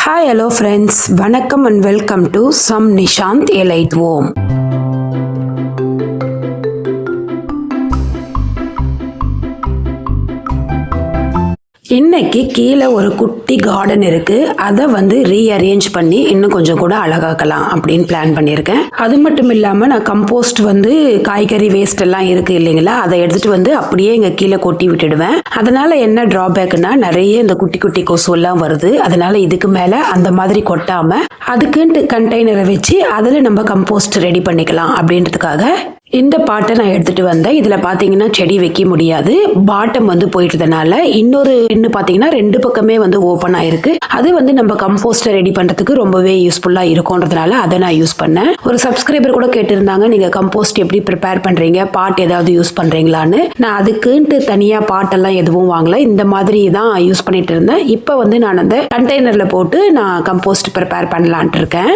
Hi hello friends வணக்கம் and welcome to Sam Nishanth elite Om இன்னைக்கு கீழே ஒரு குட்டி கார்டன் இருக்கு. அதை வந்து ரீஅரேஞ்ச் பண்ணி இன்னும் கொஞ்சம் கூட அழகாக்கலாம் அப்படின்னு பிளான் பண்ணியிருக்கேன். அது மட்டும் இல்லாமல் நான் கம்போஸ்ட் வந்து காய்கறி வேஸ்ட் எல்லாம் இருக்கு இல்லைங்களா? அதை எடுத்துட்டு வந்து அப்படியே இங்கே கீழே கொட்டி விட்டுடுவேன். அதனால என்ன டிராபேக்னா நிறைய இந்த குட்டி குட்டி கொசு எல்லாம் வருது. அதனால இதுக்கு மேலே அந்த மாதிரி கொட்டாம அதுக்குன்ட்டு கண்டெய்னரை வச்சு அதில் நம்ம கம்போஸ்ட் ரெடி பண்ணிக்கலாம் அப்படின்றதுக்காக இந்த பாட்டை நான் எடுத்துட்டு வந்தேன். இதில் பார்த்தீங்கன்னா செடி வைக்க முடியாது. பாட்டம் வந்து போயிட்டதுனால இன்னொரு இன்னும் பார்த்தீங்கன்னா ரெண்டு பக்கமே வந்து ஓப்பன் ஆயிருக்கு. அது வந்து நம்ம கம்போஸ்டை ரெடி பண்ணுறதுக்கு ரொம்பவே யூஸ்ஃபுல்லாக இருக்கும்ன்றதுனால அதை நான் யூஸ் பண்ணேன். ஒரு சப்ஸ்கிரைபர் கூட கேட்டிருந்தாங்க நீங்கள் கம்போஸ்ட் எப்படி ப்ரிப்பேர் பண்ணுறீங்க பாட் ஏதாவது யூஸ் பண்ணுறீங்களான்னு நான் அதுக்குன்ட்டு தனியாக பாட்டெல்லாம் எதுவும் வாங்கல. இந்த மாதிரி தான் யூஸ் பண்ணிட்டு இருந்தேன். இப்போ வந்து நான் அந்த கண்டெய்னரில் போட்டு நான் கம்போஸ்ட் ப்ரிப்பேர் பண்ணலான்ட்டு இருக்கேன்.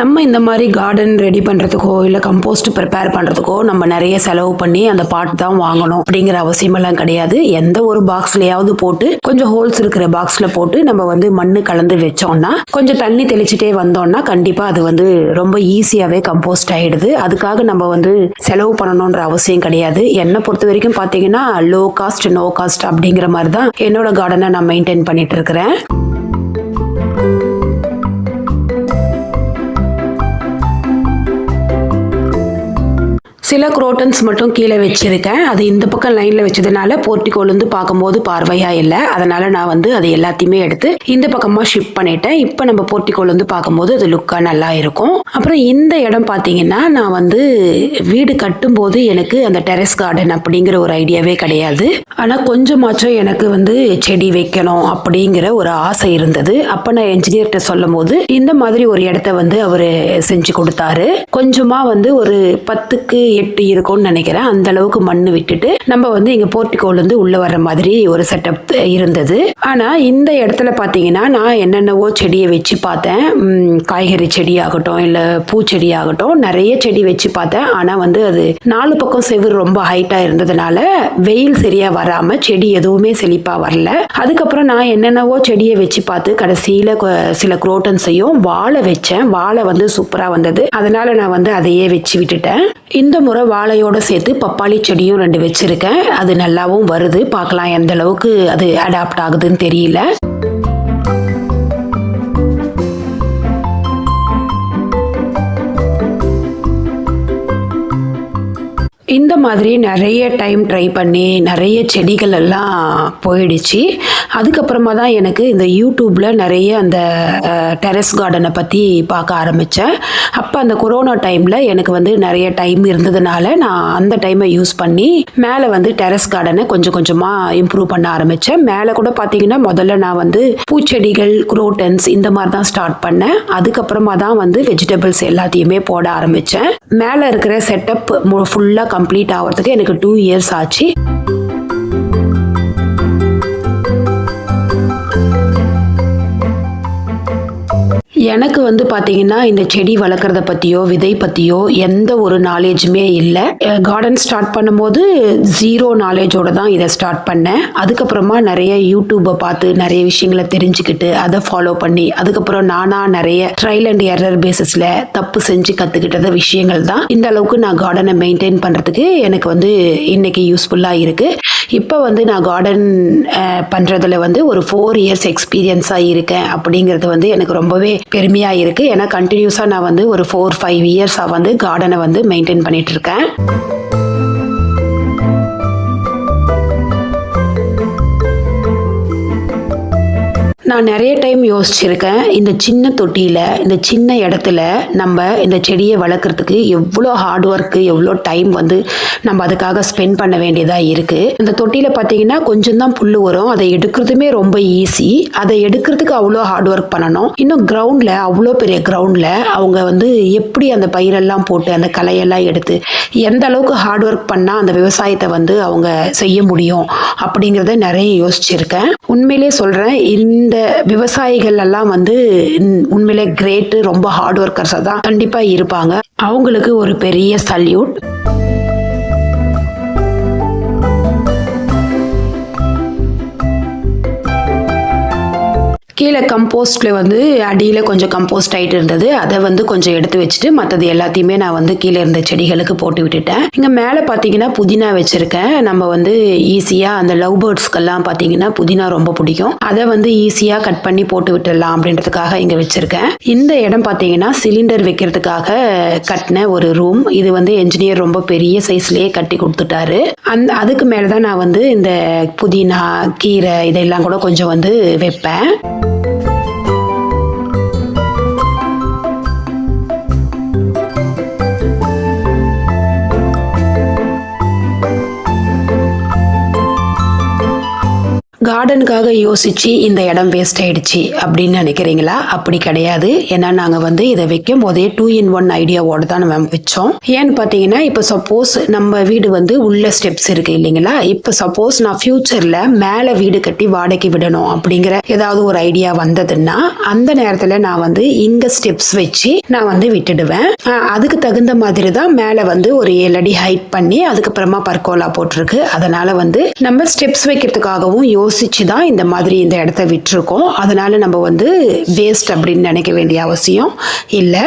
நம்ம இந்த மாதிரி கார்டன் ரெடி பண்ணுறதுக்கோ இல்லை கம்போஸ்ட் ப்ரிப்பேர் பண்ணுறதுக்கோ நம்ம நிறைய செலவு பண்ணி அந்த பாட் தான் வாங்கணும் அப்படிங்கிற அவசியமெல்லாம் கிடையாது. எந்த ஒரு பாக்ஸ்லையாவது போட்டு கொஞ்சம் ஹோல்ஸ் இருக்கிற பாக்ஸில் போட்டு நம்ம வந்து மண் கலந்து வச்சோம்னா கொஞ்சம் தண்ணி தெளிச்சிட்டே வந்தோம்னா கண்டிப்பாக அது வந்து ரொம்ப ஈஸியாகவே கம்போஸ்ட் ஆகிடுது அதுக்காக நம்ம வந்து செலவு பண்ணணுன்ற அவசியம் கிடையாது. என்னை பொறுத்த வரைக்கும் பார்த்தீங்கன்னா லோ காஸ்ட் நோ காஸ்ட் அப்படிங்கிற மாதிரி தான் என்னோட கார்டனை நான் மெயின்டைன் பண்ணிட்டு இருக்கிறேன். சில குரோட்டன்ஸ் மட்டும் கீழே வச்சிருக்கேன். அது இந்த பக்கம் லைனில் வச்சதுனால போர்ட்டிகோலேருந்து பார்க்கும்போது பார்வையாக இல்லை. அதனால் நான் வந்து அது எல்லாத்தையுமே எடுத்து இந்த பக்கமாக ஷிஃப்ட் பண்ணிட்டேன். இப்போ நம்ம போர்ட்டிகோலேருந்து பார்க்கும்போது அது லுக்காக நல்லா இருக்கும். அப்புறம் இந்த இடம் பார்த்தீங்கன்னா நான் வந்து வீடு கட்டும்போது எனக்கு அந்த டெரஸ் கார்டன் அப்படிங்கிற ஒரு ஐடியாவே கிடையாது. ஆனால் கொஞ்சமாச்சும் எனக்கு வந்து செடி வைக்கணும் அப்படிங்கிற ஒரு ஆசை இருந்தது. அப்போ நான் என்ஜினியர்கிட்ட சொல்லும் போது இந்த மாதிரி ஒரு இடத்த வந்து அவர் செஞ்சு கொடுத்தாரு. கொஞ்சமாக வந்து ஒரு பத்துக்கு எட்டு இருக்கும்னு நினைக்கிறேன். அந்த அளவுக்கு மண் விட்டுட்டு நம்ம வந்து இங்க போர்ட்டிகோல இருந்து உள்ள வர்ற மாதிரி ஒரு செட்டப் இருந்தது. ஆனா இந்த இடத்துல பாத்தீங்கன்னா நான் என்னென்னவோ செடியை வச்சு பார்த்தேன். காய்கறி செடி ஆகட்டும் இல்ல பூச்செடி ஆகட்டும் நிறைய செடி வச்சு பார்த்தேன். ஆனா வந்து அது நாலு பக்கம் செவுரு ரொம்ப ஹைட்டா இருந்ததுனால வெயில் சரியா வராம செடி எதுவுமே செழிப்பா வரல. அதுக்கப்புறம் நான் என்னென்னவோ செடியை வச்சு பார்த்து கடைசியில சில குரோட்டன்ஸையும் வாழை வச்சேன். வாழை வந்து சூப்பரா வந்தது. அதனால நான் வந்து அதையே வச்சு விட்டுட்டேன். இந்த முறை வாழையோட சேர்த்து பப்பாளி செடியும் ரெண்டு வச்சுருக்கேன். அது நல்லாவும் வருது. பார்க்கலாம் எந்த அளவுக்கு அது அடாப்ட் ஆகுதுன்னு தெரியல. இந்த மாதிரி நிறைய டைம் ட்ரை பண்ணி நிறைய செடிகள் எல்லாம் போயிடுச்சு. அதுக்கப்புறமா தான் எனக்கு இந்த யூடியூப்பில் நிறைய அந்த டெரஸ் கார்டனை பற்றி பார்க்க ஆரம்பித்தேன் அப்போ அந்த கொரோனா டைமில் எனக்கு வந்து நிறைய டைம் இருந்ததுனால நான் அந்த டைமை யூஸ் பண்ணி மேலே வந்து டெரஸ் கார்டனை கொஞ்சம் கொஞ்சமாக இம்ப்ரூவ் பண்ண ஆரம்பித்தேன் மேலே கூட பார்த்தீங்கன்னா முதல்ல நான் வந்து பூச்செடிகள் குரோட்டன்ஸ் இந்த மாதிரி தான் ஸ்டார்ட் பண்ணேன். அதுக்கப்புறமா தான் வந்து வெஜிடபிள்ஸ் எல்லாத்தையுமே போட ஆரம்பித்தேன் மேலே இருக்கிற செட்டப் ஃபுல்லாக கம்ப்ளீட் ஆகிறதுக்கு எனக்கு டூ இயர்ஸ் ஆச்சு. எனக்கு வந்து பார்த்தீங்கன்னா இந்த செடி வளர்க்குறத பற்றியோ விதை பற்றியோ எந்த ஒரு நாலேஜுமே இல்லை. கார்டன் ஸ்டார்ட் பண்ணும்போது ஜீரோ நாலேஜோடு தான் இதை ஸ்டார்ட் பண்ணேன். அதுக்கப்புறமா நிறைய யூடியூப்பை பார்த்து நிறைய விஷயங்களை தெரிஞ்சுக்கிட்டு அதை ஃபாலோ பண்ணி அதுக்கப்புறம் நானாக நிறைய ட்ரையல் அண்ட் எரர் பேசிஸில் தப்பு செஞ்சு கற்றுக்கிட்டத விஷயங்கள் தான். இந்த அளவுக்கு நான் கார்டனை மெயின்டைன் பண்ணுறதுக்கு எனக்கு வந்து இன்றைக்கி யூஸ்ஃபுல்லாக இருக்குது இப்போ வந்து நான் கார்டன் பண்ணுறதுல வந்து ஒரு ஃபோர் இயர்ஸ் எக்ஸ்பீரியன்ஸாக இருக்கேன் அப்படிங்கிறது வந்து எனக்கு ரொம்பவே பெருமையாக இருக்குது ஏன்னா கண்டினியூஸாக நான் வந்து ஒரு ஃபோர் ஃபைவ் இயர்ஸாக வந்து கார்டனை வந்து மெயின்டைன் பண்ணிகிட்ருக்கேன் நான் நிறைய டைம் யோசிச்சிருக்கேன். இந்த சின்ன தொட்டியில் இந்த சின்ன இடத்துல நம்ம இந்த செடியை வளர்க்குறதுக்கு எவ்வளோ ஹார்ட் ஒர்க்கு எவ்வளோ டைம் வந்து நம்ம அதுக்காக ஸ்பெண்ட் பண்ண வேண்டியதாக இருக்குது இந்த தொட்டியில் பார்த்தீங்கன்னா கொஞ்சம் தான் புல் வரும். அதை எடுக்கிறதுமே ரொம்ப ஈஸி அதை எடுக்கிறதுக்கு அவ்வளோ ஹார்ட் ஒர்க் பண்ணணும். இன்னும் கிரவுண்டில் அவ்வளோ பெரிய கிரவுண்டில் அவங்க வந்து எப்படி அந்த பயிரெல்லாம் போட்டு அந்த களையெல்லாம் எடுத்து எந்த அளவுக்கு ஹார்ட் ஒர்க் பண்ணால் அந்த விவசாயத்தை வந்து அவங்க செய்ய முடியும் அப்படிங்கிறத நிறைய யோசிச்சிருக்கேன். உண்மையிலே சொல்கிறேன் இந்த விவசாயிகள் எல்லாம் வந்து உண்மையிலே கிரேட்டு ரொம்ப ஹார்ட் ஒர்க்கர்ஸாக தான் கண்டிப்பாக இருப்பாங்க. அவங்களுக்கு ஒரு பெரிய சல்யூட் கீழே கம்போஸ்டில் வந்து அடியில் கொஞ்சம் கம்போஸ்ட் ஆகிட்டு இருந்தது. அதை வந்து கொஞ்சம் எடுத்து வச்சுட்டு மற்றது எல்லாத்தையுமே நான் வந்து கீழே இருந்த செடிகளுக்கு போட்டு விட்டுட்டேன். இங்கே மேலே பார்த்தீங்கன்னா புதினா வச்சுருக்கேன். நம்ம வந்து ஈஸியாக அந்த லவ் பேர்ட்ஸ்க்கெல்லாம் பார்த்தீங்கன்னா புதினா ரொம்ப பிடிக்கும். அதை வந்து ஈஸியாக கட் பண்ணி போட்டு விட்டுடலாம் அப்படின்றதுக்காக இங்கே வச்சுருக்கேன். இந்த இடம் பார்த்தீங்கன்னா சிலிண்டர் வைக்கிறதுக்காக கட்டின ஒரு ரூம் இது வந்து என்ஜினியர் ரொம்ப பெரிய சைஸ்லேயே கட்டி கொடுத்துட்டாரு. அந் அதுக்கு மேலே தான் நான் வந்து இந்த புதினா கீரை இதெல்லாம் கூட கொஞ்சம் வந்து வைப்பேன். கார்டனுக்காக யோசிச்சு இந்த இடம் வேஸ்ட் ஆயிடுச்சு அப்படின்னு நினைக்கிறீங்களா? அப்படி கிடையாது. ஏன்னா நாங்கள் வந்து இதை வைக்கும் போதே டூ இன் ஒன் ஐடியாவோட தான் நம்ம வச்சோம். ஏன்னு பார்த்தீங்கன்னா இப்போ சப்போஸ் நம்ம வீடு வந்து உள்ள ஸ்டெப்ஸ் இருக்கு இல்லைங்களா? இப்போ சப்போஸ் நான் ஃப்யூச்சரில் மேலே வீடு கட்டி வாடகைக்கு விடணும் அப்படிங்கிற ஏதாவது ஒரு ஐடியா வந்ததுன்னா அந்த நேரத்தில் நான் வந்து இங்கே ஸ்டெப்ஸ் வச்சு நான் வந்து விட்டுடுவேன். அதுக்கு தகுந்த மாதிரி தான் மேலே வந்து ஒரு ஏழு அடி ஹைட் பண்ணி அதுக்கப்புறமா பர்கோலா போட்டிருக்கு. அதனால வந்து நம்ம ஸ்டெப்ஸ் வைக்கிறதுக்காகவும் யோசித்து தான் இந்த மாதிரி இந்த இடத்த விட்டுருக்கோம். அதனால் நம்ம வந்து வேஸ்ட் அப்படின்னு நினைக்க வேண்டிய அவசியம் இல்லை.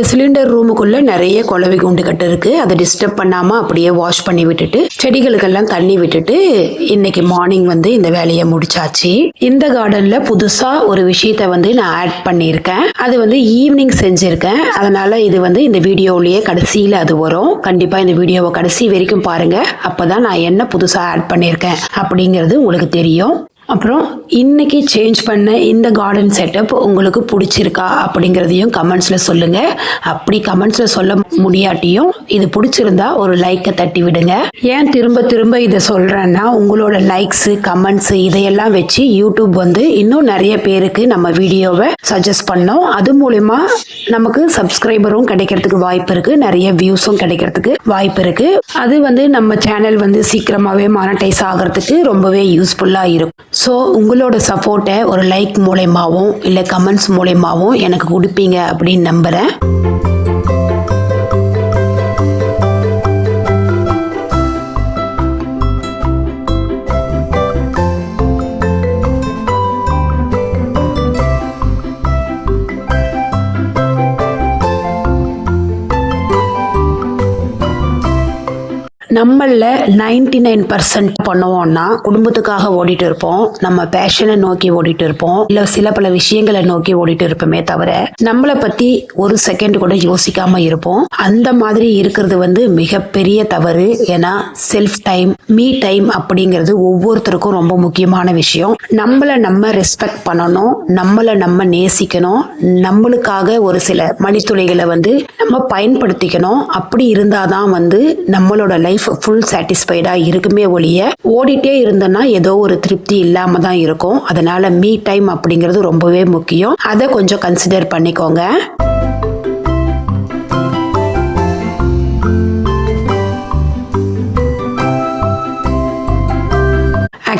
இந்த சிலிண்டர் ரூமுக்குள்ள நிறைய குளவி குண்டு கட்டு இருக்கு. அதை டிஸ்டர்ப் பண்ணாம அப்படியே வாஷ் பண்ணி விட்டுட்டு செடிகளுக்கெல்லாம் தண்ணி விட்டுட்டு இன்னைக்கு மார்னிங் வந்து இந்த வேலையை முடிச்சாச்சு. இந்த கார்டன்ல புதுசா ஒரு விஷயத்த வந்து நான் ஆட் பண்ணியிருக்கேன். அது வந்து ஈவினிங் செஞ்சிருக்கேன். அதனால இது வந்து இந்த வீடியோலயே கடைசியில அது வரும். கண்டிப்பா இந்த வீடியோவை கடைசி வரைக்கும் பாருங்க. அப்பதான் நான் என்ன புதுசா ஆட் பண்ணியிருக்கேன் அப்படிங்கிறது உங்களுக்கு தெரியும். அப்புறம் இன்றைக்கி சேஞ்ச் பண்ண இந்த கார்டன் செட்டப் உங்களுக்கு பிடிச்சிருக்கா அப்படிங்கிறதையும் கமெண்ட்ஸில் சொல்லுங்கள் அப்படி கமெண்ட்ஸில் சொல்ல முடியாட்டியும் இது பிடிச்சிருந்தா ஒரு லைக்கை தட்டி விடுங்க. ஏன் திரும்ப திரும்ப இதை சொல்கிறேன்னா உங்களோட லைக்ஸு கமெண்ட்ஸு இதையெல்லாம் வச்சு யூடியூப் வந்து இன்னும் நிறைய பேருக்கு நம்ம வீடியோவை சஜஸ்ட் பண்ணோம். அது மூலயமா நமக்கு சப்ஸ்கிரைபரும் கிடைக்கிறதுக்கு வாய்ப்பு இருக்குது நிறைய வியூஸும் கிடைக்கிறதுக்கு வாய்ப்பு இருக்குது அது வந்து நம்ம சேனல் வந்து சீக்கிரமாகவே மானடைஸ் ஆகிறதுக்கு ரொம்பவே யூஸ்ஃபுல்லாக இருக்கும். ஸோ உங்களோட சப்போர்ட்டை ஒரு லைக் மூலயமாவும் இல்லை கமெண்ட்ஸ் மூலயமாவும் எனக்கு கொடுப்பீங்க அப்படின்னு நம்புகிறேன் நம்மளில் நைன்டி நைன் பர்சன்ட் பண்ணுவோம்னா குடும்பத்துக்காக ஓடிட்டு இருப்போம் நம்ம பேஷனை நோக்கி ஓடிட்டு இருப்போம் இல்லை சில பல விஷயங்களை நோக்கி ஓடிட்டு இருப்போமே தவிர நம்மளை பற்றி ஒரு செகண்ட் கூட யோசிக்காமல் இருப்போம். அந்த மாதிரி இருக்கிறது வந்து மிகப்பெரிய தவறு. ஏன்னா செல்ஃப் டைம் மீ டைம் அப்படிங்கிறது ஒவ்வொருத்தருக்கும் ரொம்ப முக்கியமான விஷயம். நம்மளை நம்ம ரெஸ்பெக்ட் பண்ணணும். நம்மளை நம்ம நேசிக்கணும். நம்மளுக்காக ஒரு சில மணித்துளைகளை வந்து நம்ம பயன்படுத்திக்கணும். அப்படி இருந்தாதான் வந்து நம்மளோட லைஃப் ஃபுல் சாட்டிஸ்ஃபைடாக இருக்குமே ஒழிய ஓடிட்டே இருந்தோன்னா ஏதோ ஒரு திருப்தி இல்லாமல் தான் இருக்கும். அதனால மீ டைம் அப்படிங்கிறது ரொம்பவே முக்கியம். அதை கொஞ்சம் கன்சிடர் பண்ணிக்கோங்க.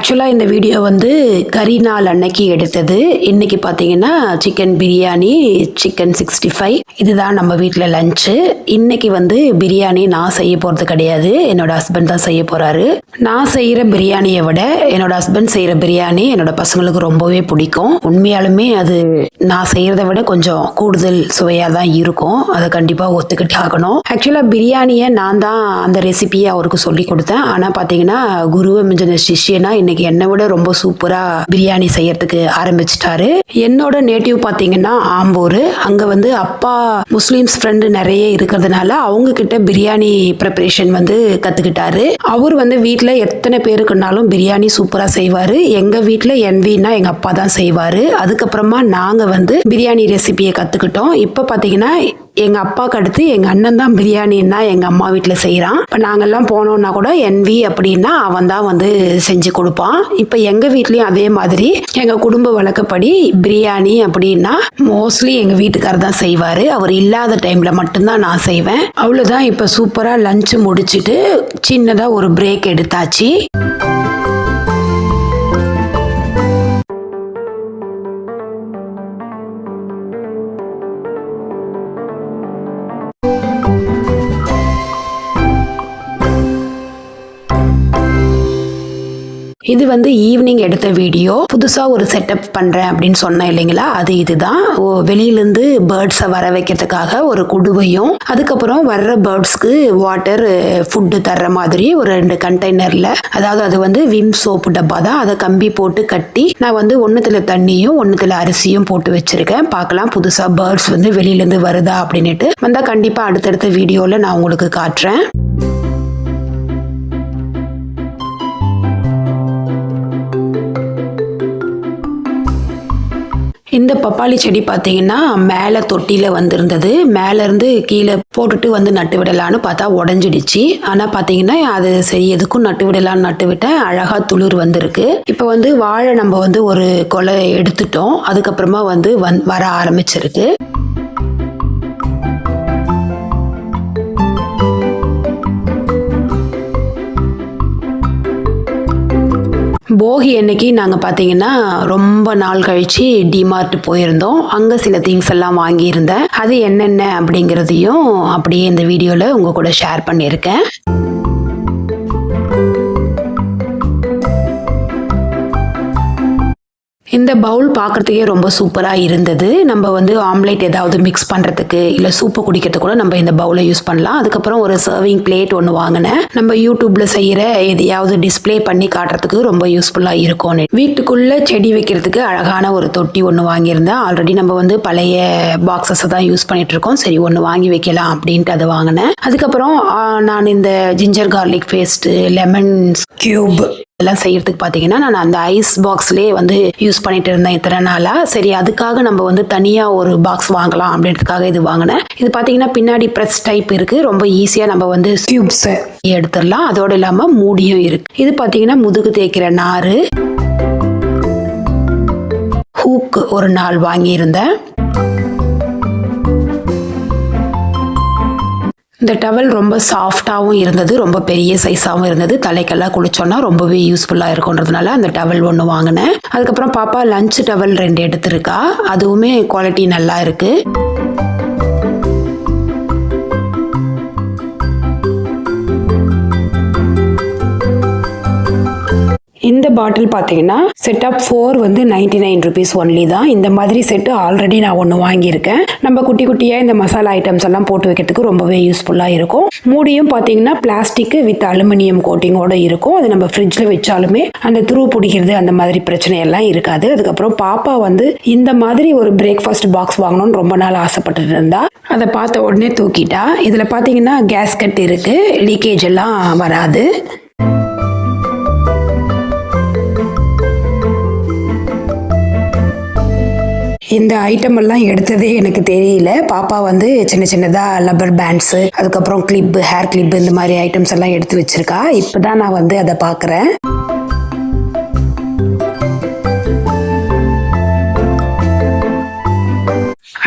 ஆக்சுவலாக இந்த வீடியோ வந்து கறி நாள் அன்னைக்கு எடுத்தது. இன்னைக்கு பார்த்தீங்கன்னா chicken biryani chicken sixty five இதுதான் நம்ம வீட்டில் லஞ்சு இன்னைக்கு வந்து பிரியாணி நான் செய்ய போகிறது கிடையாது. என்னோட ஹஸ்பண்ட் தான் செய்ய போகிறாரு நான் செய்கிற பிரியாணியை விட என்னோட ஹஸ்பண்ட் செய்கிற பிரியாணி என்னோட பசங்களுக்கு ரொம்பவே பிடிக்கும். உண்மையாலுமே அது நான் செய்கிறத விட கொஞ்சம் கூடுதல் சுவையாக தான் இருக்கும். அதை கண்டிப்பாக ஒத்துக்கிட்டு ஆகணும். ஆக்சுவலாக பிரியாணியை நான் தான் அந்த ரெசிபியை அவருக்கு சொல்லி கொடுத்தேன். ஆனால் பார்த்தீங்கன்னா குருவை மிஞ்சின சிஷியனா இன்னைக்கு என்னை விட ரொம்ப சூப்பராக பிரியாணி செய்யறதுக்கு ஆரம்பிச்சிட்டாரு. என்னோட நேட்டிவ் பார்த்தீங்கன்னா ஆம்பூர். அங்கே வந்து அப்பா முஸ்லீம்ஸ் ஃப்ரெண்டு நிறைய இருக்கிறதுனால அவங்க கிட்ட பிரியாணி ப்ரிப்பரேஷன் வந்து கற்றுக்கிட்டாரு அவர் வந்து வீட்டில் எத்தனை பேருக்குனாலும் பிரியாணி சூப்பராக செய்வார். எங்கள் வீட்டில் என்வின்னா எங்கள் அப்பா தான் செய்வார். அதுக்கப்புறமா நாங்கள் வந்து பிரியாணி ரெசிபியை கற்றுக்கிட்டோம் இப்போ பார்த்தீங்கன்னா எங்கள் அப்பாவுக்கு அடுத்து எங்கள் அண்ணன் தான் பிரியாணின்னா எங்கள் அம்மா வீட்டில் செய்கிறான் இப்போ நாங்கள்லாம் போனோம்னா கூட என்வி அப்படின்னா அவன் தான் வந்து செஞ்சு கொடுப்பான். இப்போ எங்கள் வீட்லேயும் அதே மாதிரி எங்கள் குடும்ப வழக்கப்படி பிரியாணி அப்படின்னா மோஸ்ட்லி எங்கள் வீட்டுக்காரர் தான் செய்வார். அவர் இல்லாத டைமில் மட்டும்தான் நான் செய்வேன். அவ்வளோதான் இப்போ சூப்பராக லஞ்சு முடிச்சிட்டு சின்னதாக ஒரு பிரேக் எடுத்தாச்சு. இது வந்து ஈவினிங் எடுத்த வீடியோ புதுசாக ஒரு செட்டப் பண்ணுறேன் அப்படின்னு சொன்னேன் இல்லைங்களா? அது இதுதான். ஓ, வெளியிலேருந்து பேர்ட்ஸை வர வைக்கிறதுக்காக ஒரு குடுவையும் அதுக்கப்புறம் வர்ற பேர்ட்ஸ்க்கு வாட்டர் ஃபுட்டு தர்ற மாதிரி ஒரு ரெண்டு கண்டெய்னரில் அதாவது அது வந்து விம் சோப்பு டப்பா தான். அதை கம்பி போட்டு கட்டி நான் வந்து ஒன்றுத்தில் தண்ணியும் ஒன்றுத்தில் அரிசியும் போட்டு வச்சுருக்கேன். பார்க்கலாம் புதுசாக பேர்ட்ஸ் வந்து வெளியிலேருந்து வருதா அப்படின்னுட்டு. வந்தால் கண்டிப்பாக அடுத்தடுத்த வீடியோவில் நான் உங்களுக்கு காட்டுறேன். இந்த பப்பாளி செடி பார்த்தீங்கன்னா மேலே தொட்டியில் வந்திருந்தது. மேலேருந்து கீழே போட்டுட்டு வந்து நட்டு விடலான்னு பார்த்தா உடஞ்சிடுச்சு. ஆனால் பார்த்தீங்கன்னா அது சரி எதுக்கும் நட்டு விடலான்னு நட்டு விட்டேன். அழகாக துளிர் வந்திருக்கு. இப்போ வந்து வாழை நம்ம வந்து ஒரு கொலை எடுத்துட்டோம். அதுக்கப்புறமா வந்து வந் வர ஆரம்பிச்சிருக்கு. போகி அன்னைக்கு நாங்கள் பார்த்தீங்கன்னா ரொம்ப நாள் கழித்து டிமார்ட் போயிருந்தோம். அங்கே சில திங்ஸ் எல்லாம் வாங்கியிருந்தேன். அது என்னென்ன அப்படிங்கிறதையும் அப்படியே இந்த வீடியோவில் உங்கள் கூட ஷேர் பண்ணியிருக்கேன். இந்த பவுல் பார்க்குறதுக்கே ரொம்ப சூப்பராக இருந்தது. நம்ம வந்து ஆம்லேட் ஏதாவது மிக்ஸ் பண்ணுறதுக்கு இல்லை சூப்பு குடிக்கிறதுக்கு கூட நம்ம இந்த பவுலை யூஸ் பண்ணலாம். அதுக்கப்புறம் ஒரு சர்விங் பிளேட் ஒன்று வாங்கினேன். நம்ம யூடியூப்பில் செய்கிற எதையாவது டிஸ்ப்ளே பண்ணி காட்டுறதுக்கு ரொம்ப யூஸ்ஃபுல்லாக இருக்கும்னு. வீட்டுக்குள்ளே செடி வைக்கிறதுக்கு அழகான ஒரு தொட்டி ஒன்று வாங்கியிருந்தேன். ஆல்ரெடி நம்ம வந்து பழைய பாக்ஸஸை தான் யூஸ் பண்ணிட்டு இருக்கோம். சரி ஒன்று வாங்கி வைக்கலாம் அப்படின்ட்டு அதை வாங்கினேன். அதுக்கப்புறம் நான் இந்த ginger garlic paste lemon cube எல்லாம் செய்யறதுக்கு பார்த்தீங்கன்னா நான் அந்த ஐஸ் பாக்ஸ்லேயே வந்து யூஸ் பண்ணிட்டு இருந்தேன் இத்தனை நாளாக சரி அதுக்காக நம்ம வந்து தனியாக ஒரு பாக்ஸ் வாங்கலாம் அப்படின்றதுக்காக இது வாங்கினேன். இது பார்த்தீங்கன்னா பின்னாடி ப்ரெஸ் டைப் இருக்குது ரொம்ப ஈஸியாக நம்ம வந்து டியூப்ஸை எடுத்துடலாம். அதோடு இல்லாமல் மூடியும் இருக்கு. இது பார்த்தீங்கன்னா முதுகு தேய்க்கிற நார் ஹூக் ஒரு நாள் வாங்கியிருந்தேன். இந்த டவல் ரொம்ப சாஃப்டாகவும் இருந்தது ரொம்ப பெரிய சைஸாகவும் இருந்தது. தலைக்கெல்லாம் குளிச்சோன்னா ரொம்பவே யூஸ்ஃபுல்லாக இருக்குன்றதுனால அந்த டவல் ஒன்று வாங்கினேன். அதுக்கப்புறம் பாப்பா லஞ்ச் டவல் ரெண்டு எடுத்திருக்கா. அதுவுமே குவாலிட்டி நல்லா இருக்குது இந்த பாட்டில் பார்த்தீங்கன்னா செட் ஆஃப் ஃபோர் வந்து நைன்டி நைன் ருபீஸ் ஒன்லி தான். இந்த மாதிரி செட்டு ஆல்ரெடி நான் ஒன்று வாங்கியிருக்கேன். நம்ம குட்டி குட்டியாக இந்த மசாலா ஐட்டம்ஸ் எல்லாம் போட்டு வைக்கிறதுக்கு ரொம்பவே யூஸ்ஃபுல்லாக இருக்கும். மூடியும் பார்த்தீங்கன்னா பிளாஸ்டிக் வித் அலுமினியம் கோட்டிங்கோட இருக்கும். அது நம்ம ஃப்ரிட்ஜில் வச்சாலுமே அந்த துரு பிடிக்கிறது அந்த மாதிரி பிரச்சனை எல்லாம் இருக்காது. அதுக்கப்புறம் பாப்பா வந்து இந்த மாதிரி ஒரு பிரேக்ஃபாஸ்ட் பாக்ஸ் வாங்கணும்னு ரொம்ப நாள் ஆசைப்பட்டுட்டு இருந்தா அதை பார்த்த உடனே தூக்கிட்டா. இதில் பார்த்தீங்கன்னா கேஸ்கட் இருக்குது லீக்கேஜ் எல்லாம் வராது. இந்த ஐட்டம் எல்லாம் எடுத்ததே எனக்கு தெரியல. பாப்பா வந்து சின்ன சின்னதாக லப்பர் பேண்ட்ஸு அதுக்கப்புறம் கிளிப்பு ஹேர் கிளிப்பு இந்த மாதிரி ஐட்டம்ஸ் எல்லாம் எடுத்து வச்சிருக்கா. இப்போ தான் நான் வந்து அதை பார்க்குறேன்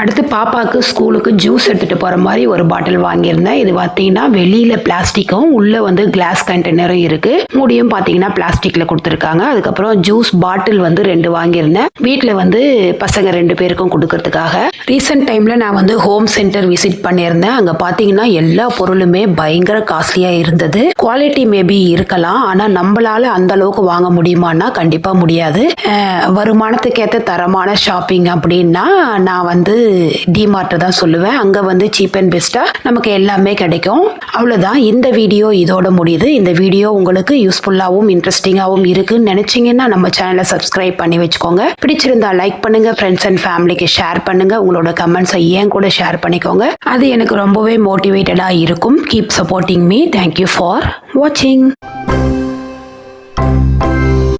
அடுத்து பாப்பாவுக்கு ஸ்கூலுக்கு ஜூஸ் எடுத்துகிட்டு போகிற மாதிரி ஒரு பாட்டில் வாங்கியிருந்தேன். இது பார்த்தீங்கன்னா வெளியில் பிளாஸ்டிக்கும் உள்ளே வந்து கிளாஸ் கண்டெய்னரும் இருக்குது மூடியும் பார்த்தீங்கன்னா பிளாஸ்டிக்கில் கொடுத்துருக்காங்க. அதுக்கப்புறம் ஜூஸ் பாட்டில் வந்து ரெண்டு வாங்கியிருந்தேன். வீட்டில் வந்து பசங்க ரெண்டு பேருக்கும் கொடுக்கறதுக்காக. ரீசெண்ட் டைமில் நான் வந்து ஹோம் சென்டர் விசிட் பண்ணியிருந்தேன். அங்கே பார்த்தீங்கன்னா எல்லா பொருளுமே பயங்கர காஸ்ட்லியாக இருந்தது. குவாலிட்டி மேபி இருக்கலாம். ஆனால் நம்மளால அந்த அளவுக்கு வாங்க முடியுமான்னா கண்டிப்பாக முடியாது. வருமானத்துக்கேற்ற தரமான ஷாப்பிங் அப்படின்னா நான் வந்து டிமார்ட்டை தான் சொல்லுவேன். அங்கே வந்து சீப் அண்ட் பெஸ்ட்டாக நமக்கு எல்லாமே கிடைக்கும். அவ்வளோதான் இந்த வீடியோ இதோட முடியுது. இந்த வீடியோ உங்களுக்கு யூஸ்ஃபுல்லாகவும் இன்ட்ரெஸ்டிங்காகவும் இருக்குன்னு நினச்சிங்கன்னா நம்ம சேனலை சப்ஸ்கிரைப் பண்ணி வச்சுக்கோங்க. பிடிச்சிருந்தா லைக் பண்ணுங்கள் ஃப்ரெண்ட்ஸ் அண்ட் ஃபேமிலிக்கு ஷேர் பண்ணுங்கள் உங்களோட கமெண்ட்ஸை ஏன் கூட ஷேர் பண்ணிக்கோங்க. அது எனக்கு ரொம்பவே மோட்டிவேட்டடாக இருக்கும். Keep supporting me thank you for வாட்சிங்